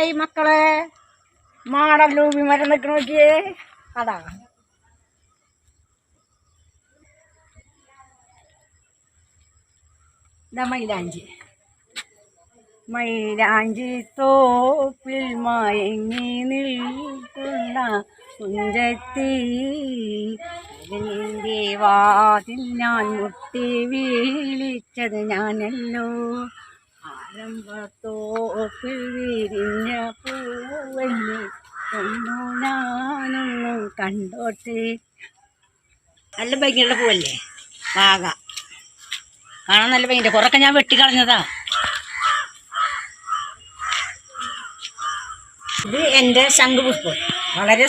Hi മക്കളെ. മാടല്ലൂബി മരം നിൽക്കണ നോക്കിയേ. അതാ. മൈലാഞ്ചി. മൈലാഞ്ചി തോപ്പിൽ മയങ്ങി നിൽക്കുന്ന കുഞ്ചത്തി. നിന്റെ വാതിൽ ഞാൻ മുട്ടി വീളിച്ചത് ഞാനല്ലോ. ആരംഭത്തോപ്പിൽ വിരിഞ്ഞ പൂവല്ലേ ഒന്നു ഞാനൊന്നും കണ്ടോട്ടെ. നല്ല ഭംഗിയുള്ള പൂവല്ലേ? വാഗ. കാണാൻ നല്ല ഭംഗിയുണ്ട്. കുറൊക്കെ ഞാൻ വെട്ടിക്കളഞ്ഞതാ ഇത് എന്റെ ശംഖുപുഷ്പം. വളരെ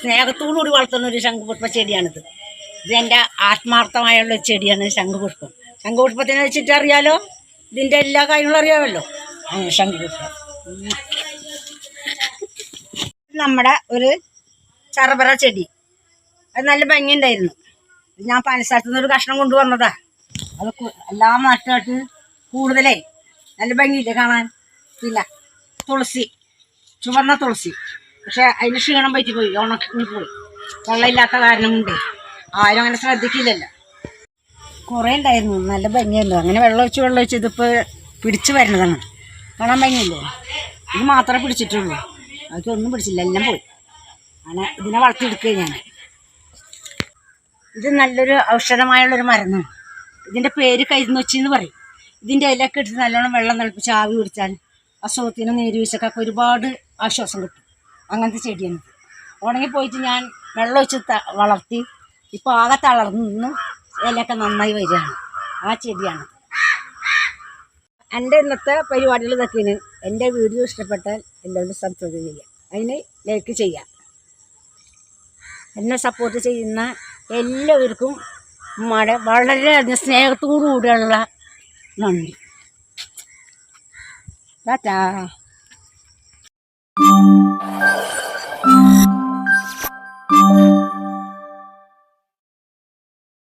സ്നേഹത്തോടുകൂടി വളർത്തുന്ന ഒരു ശംഖുപുഷ്പ ചെടിയാണിത്. ഇത് എന്റെ ആത്മാർത്ഥമായുള്ള ചെടിയാണ് ശംഖുപുഷ്പം. ശംഖുപുഷ്പത്തിനെ വെച്ചിട്ട് അറിയാലോ? ഇതിന്റെ എല്ലാ കാര്യങ്ങളും അറിയാമല്ലോ. നമ്മുടെ ഒരു ചറബറ ചെടി. അത് നല്ല ഭംഗിയുണ്ടായിരുന്നു. ഞാൻ പനസ്ഥലത്തു നിന്ന് ഒരു കഷ്ണം കൊണ്ടുവന്നതാ. അത് എല്ലാം നഷ്ടമായിട്ട് കൂടുതലേ നല്ല ഭംഗിയില്ലേ കാണാൻ? പിന്നെ തുളസി. ചുവന്ന തുളസി. പക്ഷെ അതിന് ക്ഷീണം പറ്റിപ്പോയി. പോയി ഉണക്കി പോയി. വെള്ളമില്ലാത്ത കാരണം കൊണ്ട്. ആരും അങ്ങനെ ശ്രദ്ധിക്കില്ലല്ലോ. കുറേ ഉണ്ടായിരുന്നു. നല്ല ഭംഗിയായിരുന്നു. അങ്ങനെ വെള്ളം ഒഴിച്ച് വെള്ളം ഒഴിച്ച് ഇതിപ്പോൾ പിടിച്ചു വരുന്നതാണ് കാണാൻ ഭംഗിയില്ലേ? ഇത് മാത്രമേ പിടിച്ചിട്ടുള്ളൂ. അതൊന്നും പിടിച്ചില്ല. എല്ലാം പോയി. അങ്ങനെ ഇതിനെ വളർത്തിയെടുക്കുക ഞാൻ. ഇത് നല്ലൊരു ഔഷധമായുള്ളൊരു മരുന്നാണ്. ഇതിന്റെ പേര് കരിനൊച്ചി എന്ന് പറയും. ഇതിന്റെ ഇലയൊക്കെ എടുത്ത് നല്ലോണം വെള്ളം തിളപ്പിച്ച് ആവി പിടിച്ചാൽ അസുഖത്തിനും നീരുവീഴ്ചക്കൊക്കെ ഒരുപാട് ആശ്വാസം കിട്ടും. അങ്ങനത്തെ ചെടിയാണ് ഉണങ്ങി പോയിട്ട് ഞാൻ വെള്ളം ഒഴിച്ച് വളർത്തി ഇപ്പോൾ ആകെ തളർന്നു ഇലയൊക്കെ നന്നായി വരികയാണ്. ആ ചെടിയാണ്. എന്റെ ഇന്നത്തെ പരിപാടികൾ ഇതൊക്കെയാണ്. എന്റെ വീഡിയോ ഇഷ്ടപ്പെട്ടാൽ എല്ലാവരും സബ്സ്ക്രൈബ് ചെയ്യുക. അതിന് ലൈക്ക് ചെയ്യുക. എന്നെ സപ്പോർട്ട് ചെയ്യുന്ന എല്ലാവർക്കും മഴ വളരെയധികം സ്നേഹത്തോടു കൂടിയുള്ള നന്ദി. ടാറ്റാ.